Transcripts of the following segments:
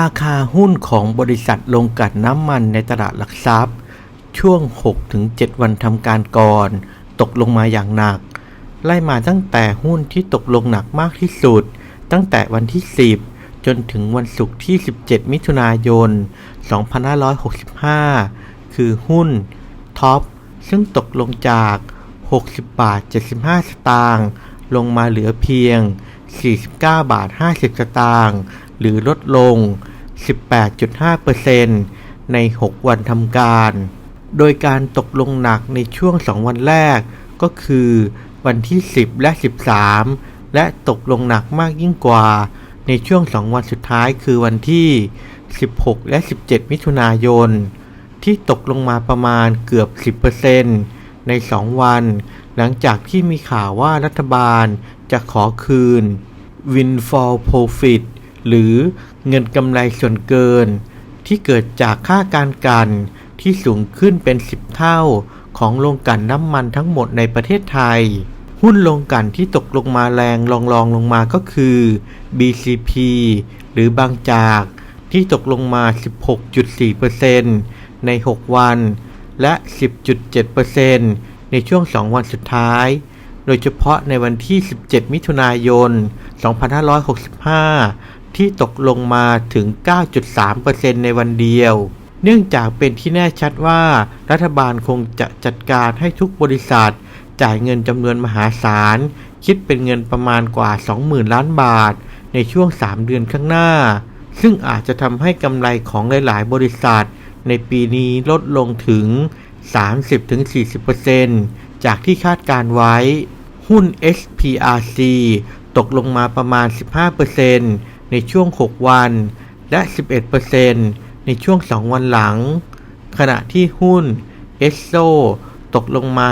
ราคาหุ้นของบริษัทโรงกลั่นน้ำมันในตลาดหลักทรัพย์ ช่วง 6-7 วันทำการก่อน ตกลงมาอย่างหนัก ไล่มาตั้งแต่หุ้นที่ตกลงหนักมากที่สุด ตั้งแต่วันที่ 10 จนถึงวันศุกร์ที่ 17 มิถุนายน 2565 คือหุ้นท็อปซึ่งตกลงจาก 60 บาท 75 สตางค์ลงมาเหลือเพียง 49 บาท 50 สตางค์ หรือลดลง 18.5%ใน 6 วันทำการ โดยการตกลงหนักในช่วง 2 วันแรกก็คือวันที่ 10 และ 13 และตกลงหนักมากยิ่งกว่าในช่วง 2 วันสุดท้ายคือวันที่ 16 และ 17 มิถุนายน ที่ตกลงมาประมาณเกือบ 10%ใน 2 วัน หลังจากที่มีข่าวว่ารัฐบาลจะขอคืน windfall profit หรือเงินกำไรส่วนเกิน ที่เกิดจากค่าการกันที่สูงขึ้นเป็น 10 เท่าของโรงกลั่นน้ำมันทั้งหมดในประเทศไทย หุ้นโรงกลั่นที่ตกลงมาแรงรองรองลงมาก็คือ BCP หรือบางจากที่ตกลงมา 16.4%ใน 6 วัน และ 10.7%ในช่วง 2 วันสุดท้าย โดยเฉพาะในวันที่ 17 มิถุนายน 2565 ที่ตกลงมาถึง 9.3%ในวันเดียว เนื่องจากเป็นที่แน่ชัดว่า รัฐบาลคงจะจัดการให้ทุกบริษัท จ่ายเงินจำนวนมหาศาล คิดเป็นเงินประมาณกว่า 20,000 ล้านบาท ในช่วง 3 เดือนข้างหน้า ซึ่งอาจจะทำให้กำไรของหลาย ๆ บริษัท ในปีนี้ลดลงถึง 30-40%จากที่คาดการไว้ หุ้น SPRC ตกลงมาประมาณ 15% ในช่วง 6 วัน และ 11%ในช่วง 2 วันหลัง ขณะที่หุ้น ESSO ตกลงมา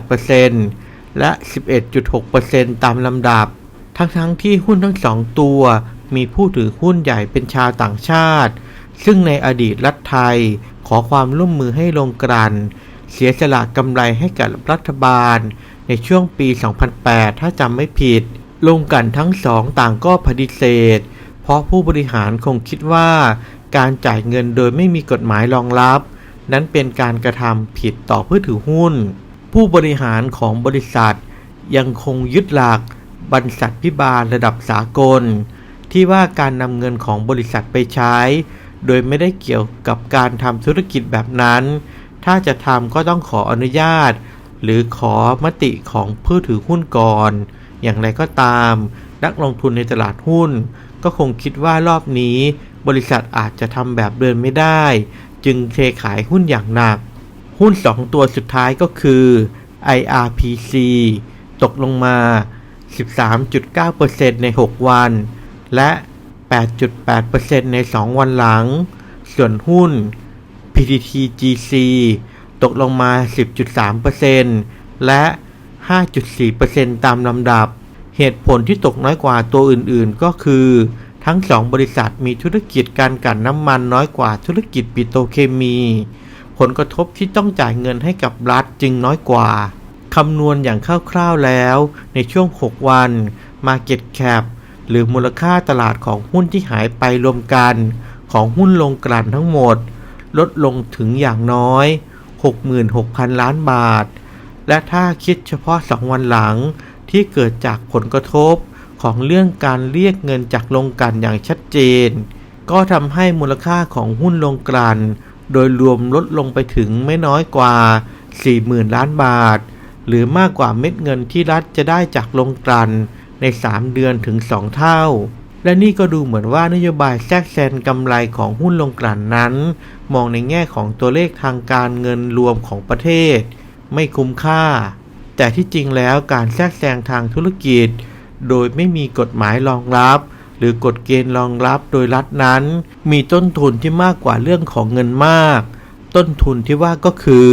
10.8%และ 11.6%ตามลำดับ ทั้งๆทที่หุ้นทั้งสองตัวมีผู้ถือหุ้นใหญ่เป็นชาวต่างชาติ ซึ่งในอดีตรัฐไทยขอความร่วมมือให้ลงกลั่นเสียสละกำไรให้กับรัฐบาล ในช่วงปี 2008 ถ้าจำไม่ผิด ลงกันทั้งสองต่างก็ปฏิเสธ เพราะผู้บริหารคงคิดว่า การจ่ายเงินโดยไม่มีกฎหมายรองรับ นั้นเป็นการกระทำผิดต่อผู้ถือหุ้น ผู้บริหารของบริษัท ยังคงยึดหลักบรรษัทพิบาลระดับสากล ที่ว่าการนำเงินของบริษัทไปใช้ โดยไม่ได้เกี่ยวกับการทำธุรกิจแบบนั้น ถ้าจะทำก็ต้องขออนุญาต หรือขอมติของผู้ถือหุ้นก่อน อย่างไรก็ตาม นักลงทุนในตลาดหุ้น ก็คงคิดว่ารอบนี้ บริษัทอาจจะทำแบบเดินไม่ได้ จึงเทขายหุ้นอย่างหนัก หุ้น 2 ตัวสุดท้ายก็คือ IRPC ตกลงมา 13.9%ใน 6 วัน และ 8.8%ใน 2 วันหลัง ส่วนหุ้น PTTGC ตกลงมา 10.3%และ 5.4%ตามลำดับ เหตุผลที่ตกน้อยกว่าตัวอื่นๆ ก็คือ ทั้งสองบริษัทมีธุรกิจการกั่นน้ำมันน้อยกว่าธุรกิจปิโตรเคมี ผลกระทบที่ต้องจ่ายเงินให้กับรัฐจึงน้อยกว่า คำนวณอย่างคร่าวๆแล้ว ในช่วง 6 วัน Market Cap หรือมูลค่าตลาดของหุ้นที่หายไปรวมกัน ของหุ้นลงกลั่นทั้งหมด ลดลงถึงอย่างน้อย 66,000 ล้านบาท และถ้าคิดเฉพาะ2วันหลังที่เกิดจากผลกระทบของเรื่องการเรียกเงินจากลงกันอย่างชัดเจน ก็ทำให้มูลค่าของหุ้นลงกลั่นโดยรวมลดลงไปถึงไม่น้อยกว่า 40,000 ล้านบาท หรือมากกว่าเม็ดเงินที่รัฐจะได้จากลงกลั่นใน 3 เดือนถึง 2 เท่า และนี่ก็ดูเหมือนว่านโยบายแทรกแซงกำไรของหุ้นลงกลั่นนั้น มองในแง่ของตัวเลขทางการเงินรวมของประเทศ ไม่คุ้มค่า แต่ที่จริงแล้วการแทรกแซงทางธุรกิจ โดยไม่มีกฎหมายรองรับ หรือกฎเกณฑ์รองรับโดยรัฐนั้น มีต้นทุนที่มากกว่าเรื่องของเงินมาก ต้นทุนที่ว่าก็คือ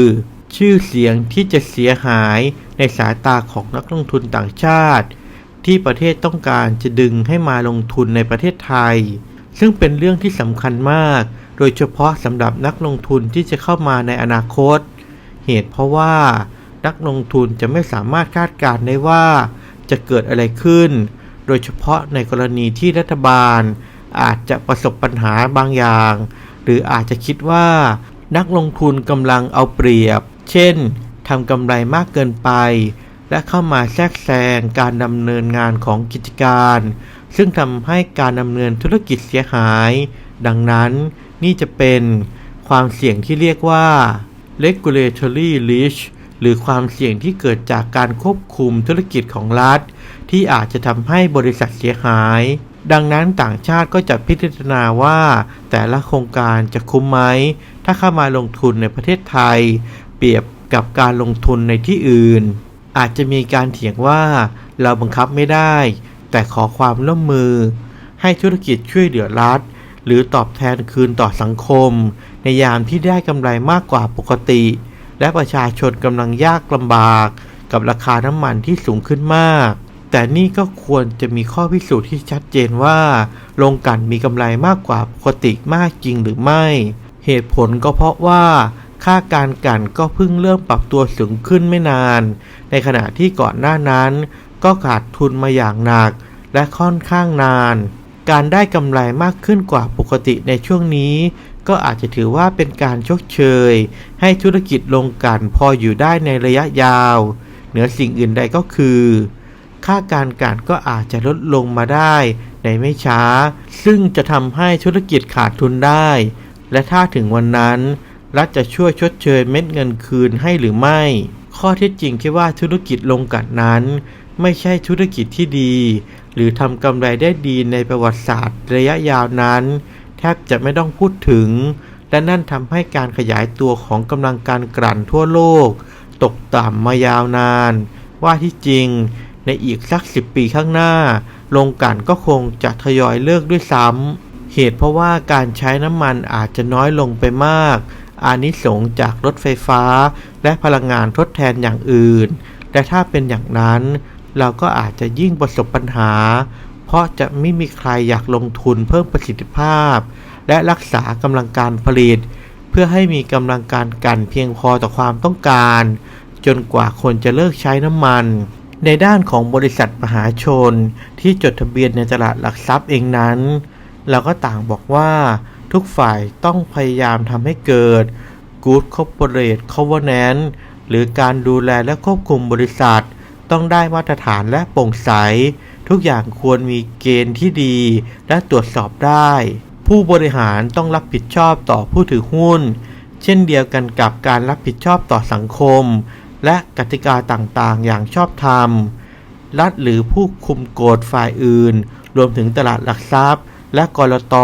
ชื่อเสียงที่จะเสียหายในสายตาของนักลงทุนต่างชาติ ที่ประเทศต้องการจะดึงให้มาลงทุนในประเทศไทย ซึ่งเป็นเรื่องที่สำคัญมาก โดยเฉพาะสำหรับนักลงทุนที่จะเข้ามาในอนาคต เหตุเพราะว่านักลงทุนจะไม่สามารถคาดการณ์ได้ว่าจะเกิดอะไรขึ้น โดยเฉพาะในกรณีที่รัฐบาล อาจจะประสบปัญหาบางอย่าง หรืออาจจะคิดว่า นักลงทุนกำลังเอาเปรียบ เช่นทำกำไรมากเกินไป และเข้ามาแทรกแซงการดำเนินงานของกิจการ ซึ่งทำให้การดำเนินธุรกิจเสียหาย ดังนั้นนี่จะเป็นความเสี่ยงที่เรียกว่า regulatory risk หรือความเสี่ยงที่เกิดจากการควบคุมธุรกิจของรัฐ ที่อาจจะทำให้บริษัทเสียหาย ดังนั้นต่างชาติก็จะพิจารณาว่า แต่ละโครงการจะคุ้มไหม ถ้าเข้ามาลงทุนในประเทศไทย เปรียบกับการลงทุนในที่อื่น อาจจะมีการเถียงว่าเราบังคับไม่ได้ แต่ขอความร่วมมือ ให้ธุรกิจช่วยเหลือรัฐ หรือตอบแทนคืนต่อสังคม ในยามที่ได้กำไรมากกว่าปกติ และประชาชนกำลังยากลำบาก กับราคาน้ำมันที่สูงขึ้นมาก แต่นี่ก็ควรจะมีข้อพิสูจน์ที่ชัดเจนว่าโรงกันมีกำไรมากกว่าปกติมากจริงหรือไม่ เหตุผลก็เพราะว่าค่าการกันก็เพิ่งเริ่มปรับตัวสูงขึ้นไม่นาน ในขณะที่ก่อนหน้านั้น ก็ขาดทุนมาอย่างหนักและค่อนข้างนาน การได้กำไรมากขึ้นกว่าปกติในช่วงนี้ ก็อาจจะถือว่าเป็นการชดเชย ให้ธุรกิจลงกันพออยู่ได้ในระยะยาว เหนือสิ่งอื่นใดก็คือ ค่าการกันก็อาจจะลดลงมาได้ในไม่ช้า ซึ่งจะทำให้ธุรกิจขาดทุนได้ และถ้าถึงวันนั้น รัฐจะช่วยชดเชยเม็ดเงินคืนให้หรือไม่ ข้อเท็จจริงแค่ว่าธุรกิจลงกันนั้น ไม่ใช่ธุรกิจที่ดี หรือทำกำไรได้ดีในประวัติศาสตร์ระยะยาวนั้น แทบจะไม่ต้องพูดถึง และนั่นทำให้การขยายตัวของกำลังการกลั่นทั่วโลก ตกต่ำมายาวนาน ว่าที่จริง ในอีกสักสิบปีข้างหน้าโรงกลั่นก็คงจะทยอยเลิกด้วยซ้ำเหตุเพราะว่าการใช้น้ำมันอาจจะน้อยลงไปมากอานิสงส์จากรถไฟฟ้า และพลังงานทดแทนอย่างอื่น และถ้าเป็นอย่างนั้น เราก็อาจจะยิ่งประสบปัญหา เพราะจะไม่มีใครอยากลงทุนเพิ่มประสิทธิภาพ และรักษากำลังการผลิต เพื่อให้มีกำลังการกันเพียงพอต่อความต้องการ จนกว่าคนจะเลิกใช้น้ำมัน ในด้านของบริษัทมหาชน ที่จดทะเบียนในตลาดหลักทรัพย์เองนั้น เราก็ต่างบอกว่าทุกฝ่ายต้องพยายามทำให้เกิด Good Corporate Governance หรือการดูแลและควบคุมบริษัท ต้องได้มาตรฐานและโปร่งใส ทุกอย่างควรมีเกณฑ์ที่ดีและตรวจสอบได้ ผู้บริหารต้องรับผิดชอบต่อผู้ถือหุ้น เช่นเดียวกันกับการรับผิดชอบต่อสังคม และกติกาต่างๆ อย่างชอบธรรม รัฐหรือผู้คุมกฎฝ่ายอื่น รวมถึงตลาดหลักทรัพย์ และกรต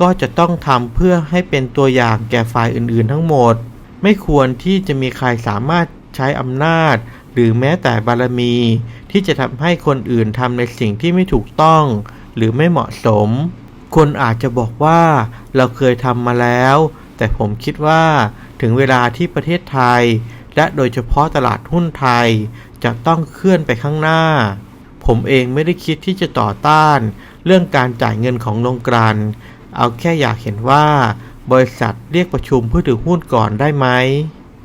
ก็จะต้องทำเพื่อให้เป็นตัวอย่างแก่ฝ่ายอื่นๆ ทั้งหมด ไม่ควรที่จะมีใครสามารถใช้อำนาจ หรือแม้แต่บารมี ที่จะทำให้คนอื่นทำในสิ่งที่ไม่ถูกต้อง หรือไม่เหมาะสม คนอาจจะบอกว่าเราเคยทำมาแล้ว แต่ผมคิดว่าถึงเวลาที่ประเทศไทย และโดยเฉพาะตลาดหุ้นไทย จะต้องเคลื่อนไปข้างหน้า ผมเองไม่ได้คิดที่จะต่อต้าน เรื่องการจ่ายเงินของโรงกลั่นเอาแค่อยากเห็นว่า บริษัทเรียกประชุมผู้ถือหุ้นก่อนได้ไหม